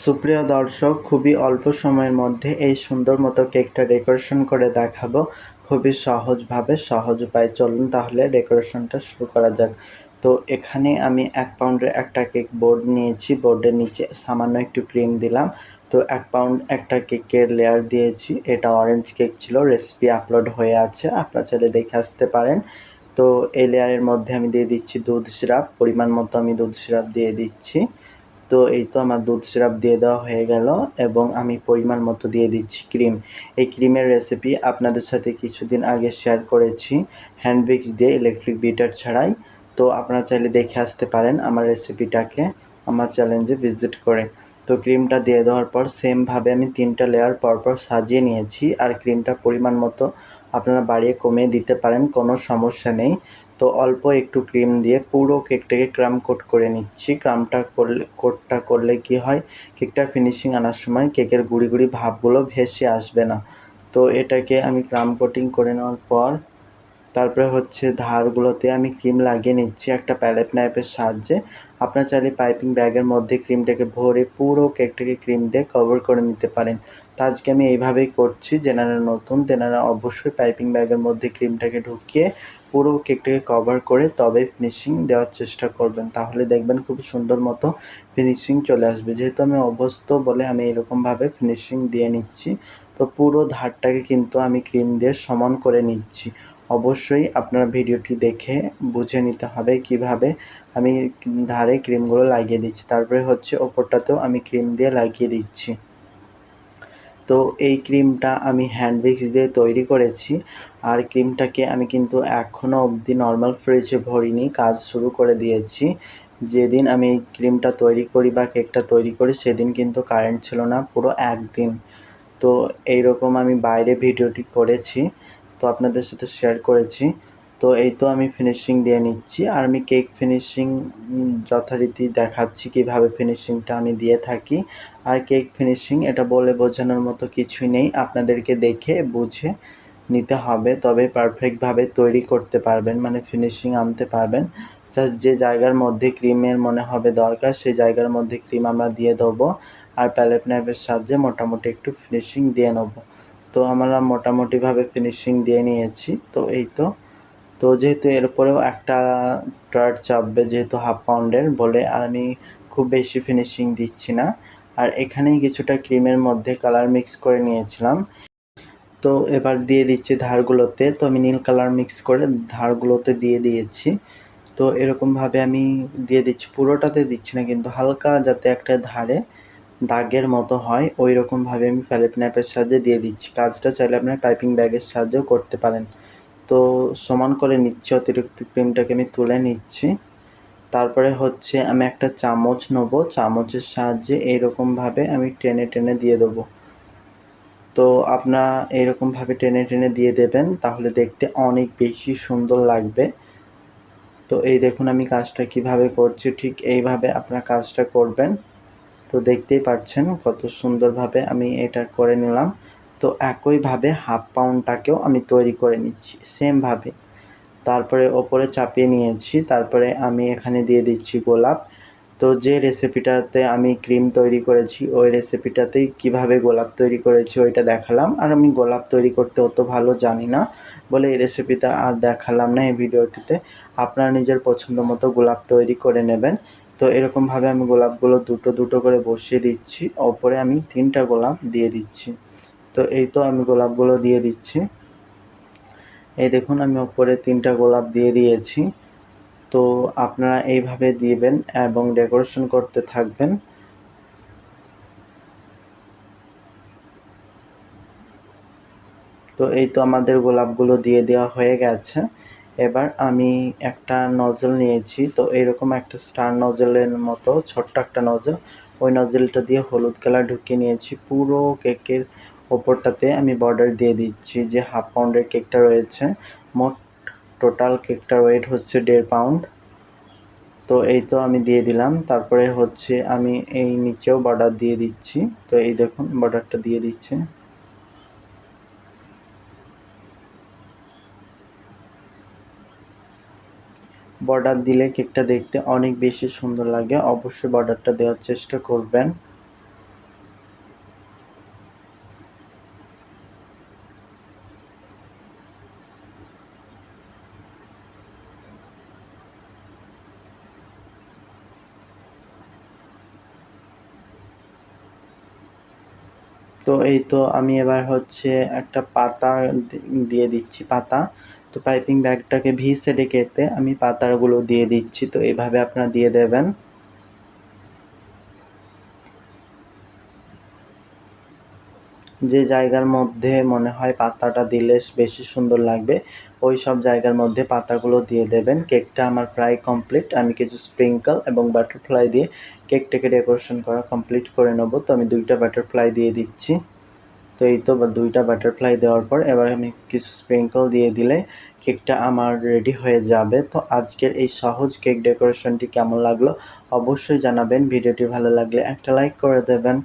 সুপ্রিয় দর্শক, খুবই অল্প সময়ের মধ্যে এই সুন্দর মতো কেকটা ডেকোরেশন করে দেখাবো। খুবই সহজভাবে, সহজ উপায়। চলুন তাহলে ডেকোরেশনটা শুরু করা যাক। তো এখানে আমি এক পাউন্ডের একটা কেক বোর্ড নিয়েছি। বোর্ডের নিচে সামান্য একটু ক্রিম দিলাম। তো এক পাউন্ড একটা কেকের লেয়ার দিয়েছি। এটা অরেঞ্জ কেক ছিল, রেসিপি আপলোড হয়ে আছে, আপনারা চাইলে দেখে আসতে পারেন। তো এই লেয়ারের মধ্যে আমি দিয়ে দিচ্ছি দুধ সিরাপ। পরিমাণ মতো আমি দুধ সিরাপ দিয়ে দিচ্ছি। তো এই তো আমার দুধ সিরাপ দিয়ে দেওয়া হয়ে গেল এবং আমি পরিমাণ মতো দিয়ে দিচ্ছি ক্রিম। এই ক্রিমের রেসিপি আপনাদের সাথে কিছুদিন আগে শেয়ার করেছি হ্যান্ডবিক্স দিয়ে ইলেকট্রিক বিটার ছাড়াই। তো আপনারা চাইলে দেখে আসতে পারেন আমার রেসিপিটাকে আমার চ্যালেঞ্জে ভিজিট করে। তো ক্রিমটা দিয়ে দেওয়ার পর সেমভাবে আমি তিনটা লেয়ার পরপর সাজিয়ে নিয়েছি আর ক্রিমটা পরিমাণ মতো আপনারা বাড়িয়ে কমিয়ে দিতে পারেন, কোনো সমস্যা নেই। তো অল্প একটু ক্রিম দিয়ে পুরো কেকটাকে ক্রাম কোট করে নিচ্ছি। ক্রামটা করলে, কোটটা করলে কি হয়? কেকটা ফিনিশিং আনার সময় কেকের গুঁড়ি গুঁড়ি ভাবগুলো ভেসে আসবে না। তো এটাকে আমি ক্রাম কোটিং করে নেওয়ার পর তারপরে হচ্ছে ধারগুলোতে আমি ক্রিম লাগিয়ে নিচ্ছি একটা প্যালেট নাইফের সাহায্যে। আপনার চাইলে পাইপিং ব্যাগের মধ্যে ক্রিমটাকে ভরে পুরো কেকটাকে ক্রিম দিয়ে কভার করে নিতে পারেন। তো আজকে আমি এইভাবেই করছি। যেনারা নতুন, তেনারা অবশ্যই পাইপিং ব্যাগের মধ্যে ক্রিমটাকে ঢুকিয়ে পুরো কেকটাকে কভার করে তবে ফিনিশিং দেওয়ার চেষ্টা করবেন। তাহলে দেখবেন খুব সুন্দর মতো ফিনিশিং চলে আসবে। যেহেতু আমি অভ্যস্ত বলে আমি এরকমভাবে ফিনিশিং দিয়ে নিচ্ছি, তো পুরো ধারটাকে কিন্তু আমি ক্রিম দিয়ে সমান করে নিচ্ছি। অবশ্যই আপনার ভিডিওটি দেখে বুঝে নিতে হবে কীভাবে আমি ধারে ক্রিমগুলো লাগিয়ে দিচ্ছি। তারপরে হচ্ছে ওপরটাতেও আমি ক্রিম দিয়ে লাগিয়ে দিচ্ছি। তো এই ক্রিমটা আমি হ্যান্ড উইক্স দিয়ে তৈরি করেছি। আর ক্রিমটাকে আমি কিন্তু এখনও অবধি নর্মাল ফ্রিজে ভরিনি, কাজ শুরু করে দিয়েছি। যেদিন আমি এই ক্রিমটা তৈরি করি বা কেকটা তৈরি করি, সেদিন কিন্তু কারেন্ট ছিল না পুরো একদিন। তো এইরকম আমি বাইরে ভিডিওটি করেছি, তো আপনাদের সাথে শেয়ার করেছি। তো এই তো আমি ফিনিশিং দিয়ে নিচ্ছি। আর আমি কেক ফিনিশিং যথারীতি দেখাচ্ছি কীভাবে ফিনিশিংটা আমি দিয়ে থাকি। আর কেক ফিনিশিং এটা বলে বোঝানোর মতো কিছুই নেই। আপনাদেরকে দেখে বুঝে নিতে হবে তবে পারফেক্টভাবে তৈরি করতে পারবেন মানে ফিনিশিং আনতে পারবেন। জাস্ট যে জায়গার মধ্যে ক্রিমের মনে হবে দরকার, সেই জায়গার মধ্যে ক্রিম আমরা দিয়ে দেবো। আর প্যালেট নাইফের সাহায্যে মোটামুটি একটু ফিনিশিং দিয়ে নেব। তো আমরা মোটামুটিভাবে ফিনিশিং দিয়ে নিয়েছি। তো এই তো তো যেহেতু এর উপরেও একটা টার্ট চাপবে যেহেতু হাফ পাউন্ডের বলে আর আমি খুব বেশি ফিনিশিং দিচ্ছি না। আর এখানেই কিছুটা ক্রিমের মধ্যে কালার মিক্স করে নিয়েছিলাম। তো এবার দিয়ে দিচ্ছি ধারগুলোতে। তো আমি নীল কালার মিক্স করে ধারগুলোতে দিয়ে দিয়েছি। তো এরকমভাবে আমি দিয়ে দিচ্ছি। পুরোটাতে দিচ্ছি না কিন্তু হালকা যাতে একটা ধারে দাগের মতো হয় ওই রকমভাবে আমি প্যালেট ন্যাপের সাহায্যে দিয়ে দিচ্ছি। কাজটা চাইলে আপনার পাইপিং ব্যাগের সাহায্যেও করতে পারেন। তো সমান করে নিচ্ছি, অতিরিক্ত ক্রিমটাকে আমি তুলে নিচ্ছি। তারপরে হচ্ছে আমি একটা চামচ নেব, চামচের সাহায্যে এইরকমভাবে আমি টেনে টেনে দিয়ে দেবো। তো আপনার এইরকমভাবে টেনে টেনে দিয়ে দেবেন, তাহলে দেখতে অনেক বেশি সুন্দর লাগবে। তো এই দেখুন আমি কাজটা কীভাবে করছি, ঠিক এইভাবে আপনার কাজটা করবেন। তো দেখতেই পাচ্ছেন কত সুন্দরভাবে আমি এটা করে নিলাম। তো একইভাবে হাফ পাউন্ডটাকেও আমি তৈরি করে নিচ্ছি সেমভাবে তারপরে ওপরে চাপিয়ে নিয়েছি, তারপরে আমি এখানে দিয়ে দিচ্ছি গোলাপ। তো যে রেসিপিটাতে আমি ক্রিম তৈরি করেছি, ওই রেসিপিটাতেই কীভাবে গোলাপ তৈরি করেছি ওইটা দেখালাম। আর আমি গোলাপ তৈরি করতে অত ভালো জানি না বলে এই রেসিপিটা আর দেখালাম না এই ভিডিওটিতে। আপনারা নিজের পছন্দ মতো গোলাপ তৈরি করে নেবেন। তো এরকমভাবে আমি গোলাপগুলো দুটো দুটো করে বসিয়ে দিচ্ছি। ওপরে আমি তিনটা গোলাপ দিয়ে দিচ্ছি। তো এই তো আমি গোলাপগুলো দিয়ে দিচ্ছি। এই দেখুন, আমি ওপরে তিনটা গোলাপ দিয়ে দিয়েছি। তো আপনারা এইভাবে দিবেন এবং ডেকোরেশন করতে থাকবেন। তো এই তো আমাদের গোলাপগুলো দিয়ে দেওয়া হয়ে গেছে। এবার আমি একটা নজল নিয়েছি। তো এরকম একটা স্টার নজলের মতো ছোট্ট একটা নজল। ওই নজলটা দিয়ে হলুদ কালার ঢুকিয়ে নিয়েছি। পুরো কেকের ওপরটাতে আমি বর্ডার দিয়ে দিচ্ছি যে হাফ পাউন্ডের কেকটা রয়েছে। মোট টোটাল কেকটার ওয়েট হচ্ছে দেড় পাউন্ড তো এই তো আমি দিয়ে দিলাম। তারপরে হচ্ছে আমি এই নিচেও বর্ডার দিয়ে দিচ্ছি। তো এই দেখুন বর্ডারটা দিয়ে দিচ্ছে। বর্ডার দিলে কেকটা দেখতে অনেক বেশি সুন্দর লাগে। অবশ্যই বর্ডারটা দেওয়ার চেষ্টা করবেন। তো এই তো আমি এবার হচ্ছে একটা পাতা দিয়ে দিচ্ছি পাতা। তো পাইপিং ব্যাগটাকে ভি সেটে আমি পাতাগুলো দিয়ে দিচ্ছি। তো এভাবে আপনারা দিয়ে দেবেন। যে জায়গার মধ্যে মনে হয় পাতাটা দিলে বেশি সুন্দর লাগবে, ওই সব জায়গার মধ্যে পাতাগুলো দিয়ে দেবেন। কেকটা আমার প্রায় কমপ্লিট। আমি কিছু স্প্রিঙ্কল এবং বাটারফ্লাই দিয়ে কেকটাকে ডেকোরেশন করা কমপ্লিট করে নেব। তো আমি দুইটা বাটারফ্লাই দিয়ে দিচ্ছি। তো এই তো দুইটা বাটারফ্লাই দেওয়ার পর এবার আমি কিছু স্প্রিঙ্কল দিয়ে দিলে কেকটা আমার রেডি হয়ে যাবে। তো আজকের এই সহজ কেক ডেকোরেশনটি কেমন লাগল অবশ্যই জানাবেন। ভিডিওটি ভালো লাগলে একটা লাইক করে দেবেন।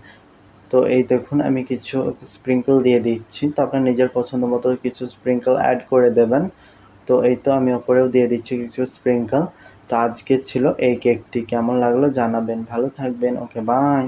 তো এই দেখুন, আমি কিছু স্প্রিঙ্কল দিয়ে দিচ্ছি। তো আপনার নিজের পছন্দ মতো কিছু স্প্রিঙ্কল অ্যাড করে দেবেন। তো এই তো আমি ওপরেও দিয়ে দিচ্ছি কিছু স্প্রিঙ্কল তো আজকে ছিল এই কেকটি কেমন লাগল জানাবেন। ভালো থাকবেন। Okay bye